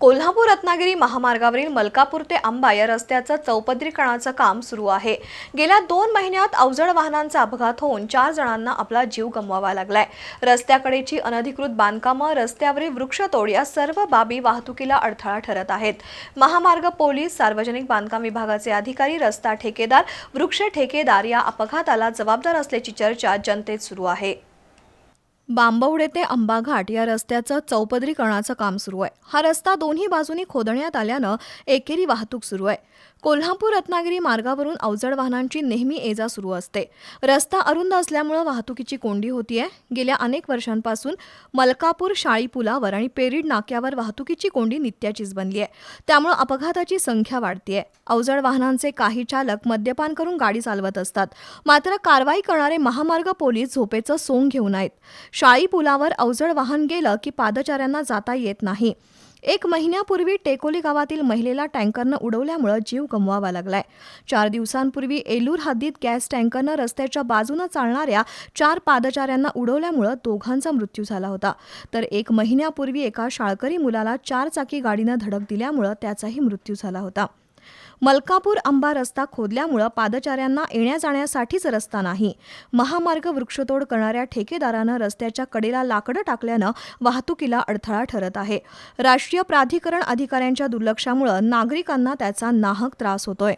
कोल्हापूर रत्नागिरी महामार्गावरील मलकापूर ते आंबा या रस्त्याचं चौपदरीकरणाचं काम सुरू आहे. गेल्या दोन महिन्यात अवजड वाहनांचा अपघात होऊन चार जणांना आपला जीव गमवावा लागलाय. रस्त्याकडेची अनधिकृत बांधकामं रस्त्यावरील वृक्षतोड या सर्व बाबी वाहतुकीला अडथळा ठरत आहेत. महामार्ग पोलीस सार्वजनिक बांधकाम विभागाचे अधिकारी रस्ता ठेकेदार वृक्ष ठेकेदार या अपघाताला जबाबदार असल्याची चर्चा जनतेत सुरू आहे. बांबवडे ते आंबाघाट या रस्त्याचं चौपदरीकरणाचं काम सुरू आहे. हा रस्ता दोन्ही बाजूनी खोदण्यात आल्यानं एकेरी वाहतूक सुरू आहे. कोल्हापूर रत्नागिरी मार्गावरून अवजड वाहनांची नेहमी ये जा सुरू असते. रस्ता अरुंद असल्यामुळं वाहतुकीची कोंडी होतीये. गेल्या अनेक वर्षांपासून मलकापूर शाळी पुलावर आणि पेरीड नाक्यावर वाहतुकीची कोंडी नित्याचीच बनली आहे त्यामुळं अपघाताची संख्या वाढतीये. अवजड वाहनांचे काही चालक मद्यपान करून गाडी चालवत असतात. मात्र कारवाई करणारे महामार्ग पोलीस झोपेचं सोंग घेऊन आहेत. शाळी पुलावर अवजड वाहन गेलं की पादचाऱ्यांना जाता येत नाही. एक महिन्यापूर्वी टेकोली गावातील महिलेला टँकरनं उडवल्यामुळं जीव गमवावा लागलाय. चार दिवसांपूर्वी एलूर हद्दीत गॅस टँकरनं रस्त्याच्या बाजूनं चालणाऱ्या चार पादचाऱ्यांना उडवल्यामुळं दोघांचा मृत्यू झाला होता. तर एक महिन्यापूर्वी एका शाळकरी मुलाला चार चाकी गाडीनं धडक दिल्यामुळं त्याचाही मृत्यू झाला होता. मलकापूर आंबा रस्ता खोदल्यामुळं पादचाऱ्यांना येण्या जाण्यासाठीच रस्ता नाही. महामार्ग वृक्षतोड करणाऱ्या ठेकेदारानं रस्त्याच्या कडेला लाकडं टाकल्यानं वाहतुकीला अडथळा ठरत आहे. राष्ट्रीय प्राधिकरण अधिकाऱ्यांच्या दुर्लक्षामुळं नागरिकांना त्याचा नाहक त्रास होतोय.